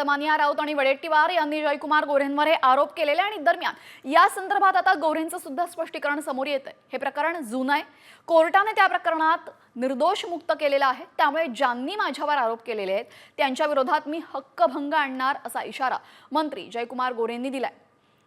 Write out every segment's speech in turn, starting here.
दमानिया राऊत आणि वडेट्टीवार यांनी जयकुमार गोरेंवर हे आरोप केलेले आणि दरम्यान या संदर्भात आता गोरेंचं सुद्धा स्पष्टीकरण समोर येत आहे हे प्रकरण जुनं आहे. कोर्टाने त्या प्रकरणात निर्दोष मुक्त केलेलं आहे. त्यामुळे ज्यांनी माझ्यावर आरोप केलेले आहेत त्यांच्या विरोधात मी हक्कभंग आणणार असा इशारा मंत्री जयकुमार गोरेंनी दिलाय.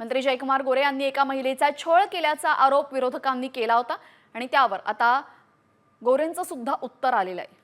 मंत्री जयकुमार गोरे यांनी एका महिलेचा छळ केल्याचा आरोप विरोधकांनी केला होता आणि त्यावर आता गोरेंचं सुद्धा उत्तर आलेलं आहे.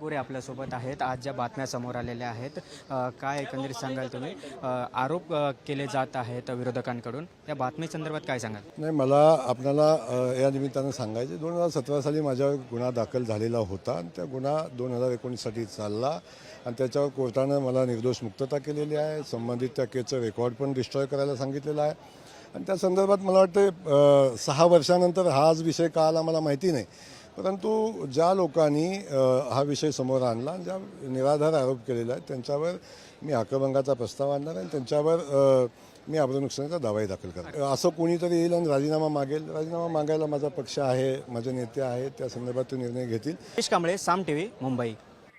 गोरे आपल्यासोबत आहेत. आज ज्या बातम्या समोर आलेल्या आहेत काय एकंदरीत सांगाल तुम्ही? आरोप केले जात आहेत विरोधकांकडून. या बातमी संदर्भात काय सांगाल? नाही मला आपल्याला या निमित्तानं सांगायचे दोन हजार सतरा साली माझ्यावर गुन्हा दाखल झालेला होता आणि त्या गुन्हा दोन हजार एकोणीससाठी चालला. आणि त्याच्यावर कोर्टानं मला निर्दोष मुक्तता केलेली आहे. संबंधित त्या केसचं रेकॉर्ड पण डिस्ट्रॉय करायला सांगितलेलं आहे. आणि त्या संदर्भात मला वाटते सहा वर्षानंतर हा आज विषय का आला मला माहिती नाही. परंतु ज्या लोकांनी हा विषय समोर आणला आणि ज्या निराधार आरोप केलेला आहे त्यांच्यावर मी हक्कभंगाचा प्रस्ताव आणणार आणि त्यांच्यावर मी अब्रू नुकसानीचा दावाही दाखल करणार. असं कोणीतरी येईल आणि राजीनामा मागेल? राजीनामा मागायला माझा पक्ष आहे माझे नेते आहेत त्या संदर्भात ते निर्णय घेतील. कांबळे साम टीव्ही मुंबई.